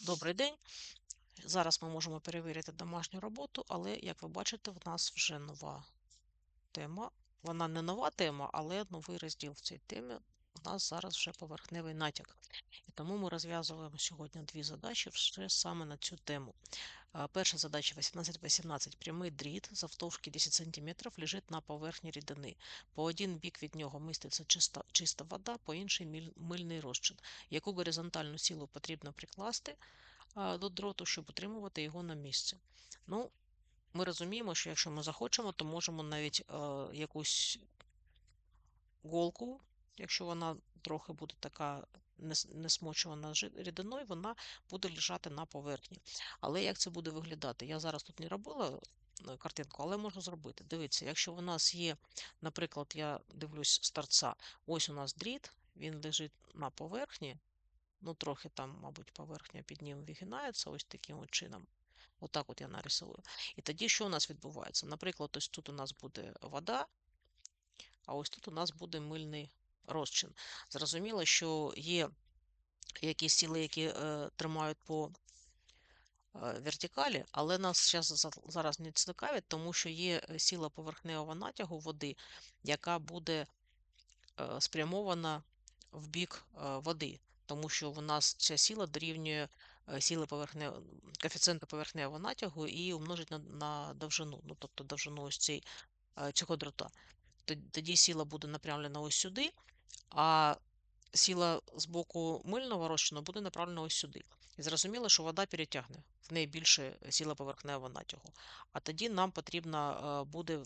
Добрий день. Зараз ми можемо перевірити домашню роботу, але, як ви бачите, в нас вже нова тема. Вона не нова тема, але новий розділ в цій темі. У нас зараз вже поверхневий натяк. І тому ми розв'язуємо сьогодні дві задачі вже саме на цю тему. Перша задача 18-18. Прямий дріт завтовшки 10 см лежить на поверхні рідини. По один бік від нього міститься чиста, чиста вода, по інший мильний розчин. Яку горизонтальну силу потрібно прикласти до дроту, щоб утримувати його на місці? Ну, ми розуміємо, що якщо ми захочемо, то можемо навіть е, якусь голку, якщо вона трохи буде така не с- не смочувана жи- рідиною, вона буде лежати на поверхні. Але як це буде виглядати? Я зараз тут не робила е, картинку, але можу зробити. Дивіться, якщо у нас є, наприклад, я дивлюсь з торця, ось у нас дріт, він лежить на поверхні, ну трохи там, мабуть, поверхня під ним вигинається ось таким от чином. Отак от я нарисую. І тоді що у нас відбувається? Наприклад, ось тут у нас буде вода, а ось тут у нас буде мильний розчин. Зрозуміло, що є якісь сили, які е, тримають по е, вертикалі, але нас щас, зараз не цікавить, тому що є е, сила поверхневого натягу води, яка буде е, спрямована в бік е, води, тому що в нас ця сила дорівнює е, сили поверхне, коефіцієнту поверхневого натягу і умножить на, на довжину, ну тобто довжину ось цей, цього дрота. Тоді сила буде направлена ось сюди, а сила з боку мильного розчину буде направлена ось сюди. І зрозуміло, що вода перетягне, в неї більше сила поверхневого натягу. А тоді нам потрібно е, буде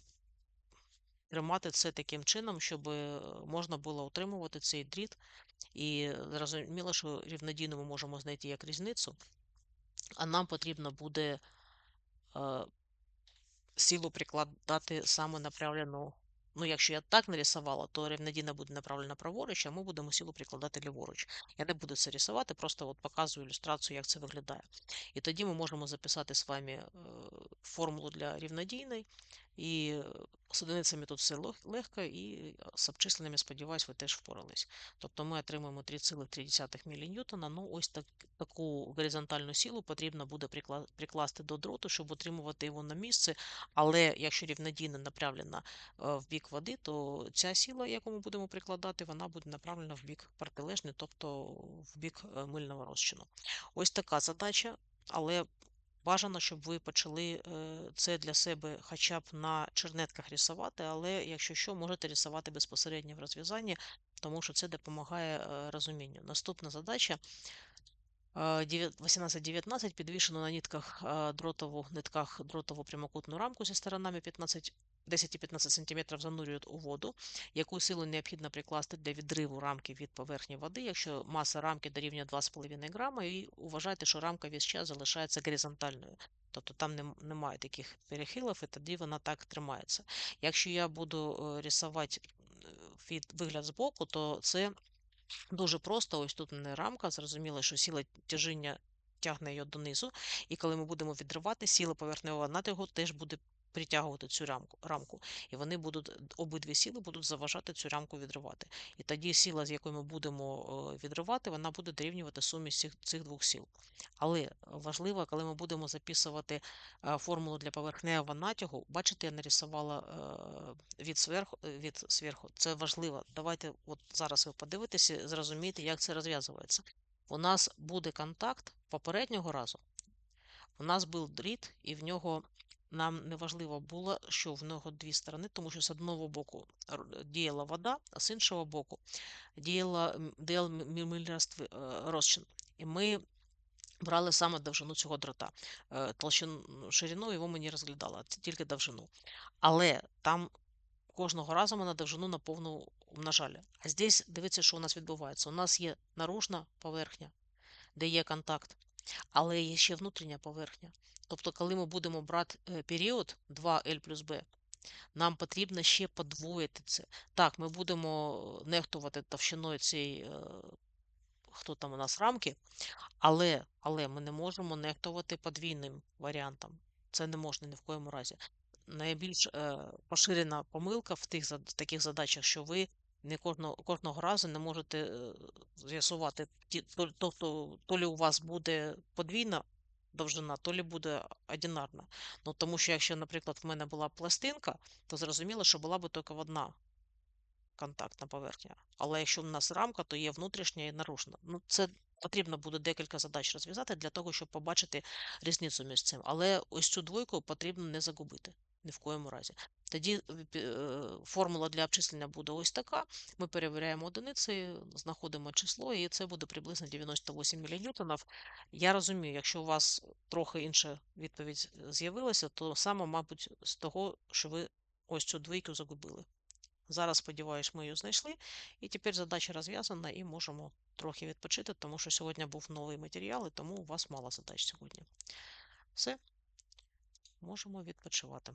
тримати це таким чином, щоб е, можна було утримувати цей дріт. І зрозуміло, що рівнодійно ми можемо знайти як різницю, а нам потрібно буде е, силу прикладати саме направлену. Ну, якщо я так нарисувала, то рівнодійна буде направлена праворуч, а ми будемо силу прикладати ліворуч. Я не буду це рисувати, просто от показую ілюстрацію, як це виглядає. І тоді ми можемо записати з вами е, формулу для рівнодійної. І з одиницями тут все легко, і з обчисленнями, сподіваюсь, ви теж впорались. Тобто ми отримуємо 3,3 мН. Ну, ось так, таку горизонтальну силу потрібно буде прикласти до дроту, щоб утримувати його на місці. Але якщо рівнодійно направлена е, в бік води, то ця сила, яку ми будемо прикладати, вона буде направлена в бік протилежний, тобто в бік е, мильного розчину. Ось така задача, але бажано, щоб ви почали е, це для себе хоча б на чернетках рисувати, але якщо що, можете рисувати безпосередньо в розв'язанні, тому що це допомагає е, розумінню. Наступна задача. е, 18-19 підвішено на нитках е, дротову, нитках дротову прямокутну рамку зі сторонами 15 10 і 15 см занурюють у воду, яку силу необхідно прикласти для відриву рамки від поверхні води, якщо маса рамки дорівнює 2,5 грама, і вважайте, що рамка весь час залишається горизонтальною. Тобто там немає таких перехилів, і тоді вона так тримається. Якщо я буду е, рисувати е, від вигляд збоку, то це Дуже просто, ось тут не рамка, зрозуміло, що сила тяжіння тягне її донизу, і коли ми будемо відривати, сила поверхневого натягу теж буде притягувати цю рамку, рамку. І вони будуть, обидві сили будуть заважати цю рамку відривати. І тоді сила, з якою ми будемо е, відривати, вона буде дорівнювати сумі цих, цих двох сил. Але важливо, коли ми будемо записувати е, формулу для поверхневого натягу, бачите, я нарисувала е, від сверху, е, від сверху. Це важливо. Давайте от зараз ви подивитеся, зрозумієте, як це розв'язується. У нас буде контакт попереднього разу. У нас був дріт, і в нього нам не важливо було, що в нього дві сторони, тому що з одного боку діяла вода, а з іншого боку діяла розтви- е, розчин. І ми брали саме довжину цього дрота. Е, Толщину ширину його ми не розглядали, а тільки довжину. Але там кожного разу ми на довжину на повну умножали. А здесь дивіться, що у нас відбувається. У нас є наружна поверхня, де є контакт, але є ще внутрішня поверхня. Тобто, коли ми будемо брати е, період 2L плюс B, нам потрібно ще подвоїти це. Так, ми будемо нехтувати товщиною цієї, е, хто там у нас рамки, але, але ми не можемо нехтувати подвійним варіантом. Це не можна ні в коєму разі. Найбільш е, поширена помилка в тих зад- таких задачах, що ви Не кожного, кожного разу не можете е, з'ясувати, то, то, то лі у вас буде подвійна довжина, то лі буде одинарна. Ну, тому що якщо, наприклад, в мене була пластинка, то зрозуміло, що була б тільки одна контактна поверхня. Але якщо в нас рамка, то є внутрішня і наружна. Ну, це потрібно буде декілька задач розв'язати для того, щоб побачити різницю між цим. Але ось цю двойку потрібно не загубити ні в коєму разі. Тоді е, е, формула для обчислення буде ось така. Ми перевіряємо одиниці, знаходимо число, і це буде приблизно 98 міліньютонів. Я розумію, якщо у вас трохи інша відповідь з'явилася, то саме, мабуть, з того, що ви ось цю двійку загубили. Зараз, сподіваюсь, ми її знайшли. І тепер задача розв'язана і можемо трохи відпочити, тому що сьогодні був новий матеріал, і тому у вас мало задач сьогодні. Все, можемо відпочивати.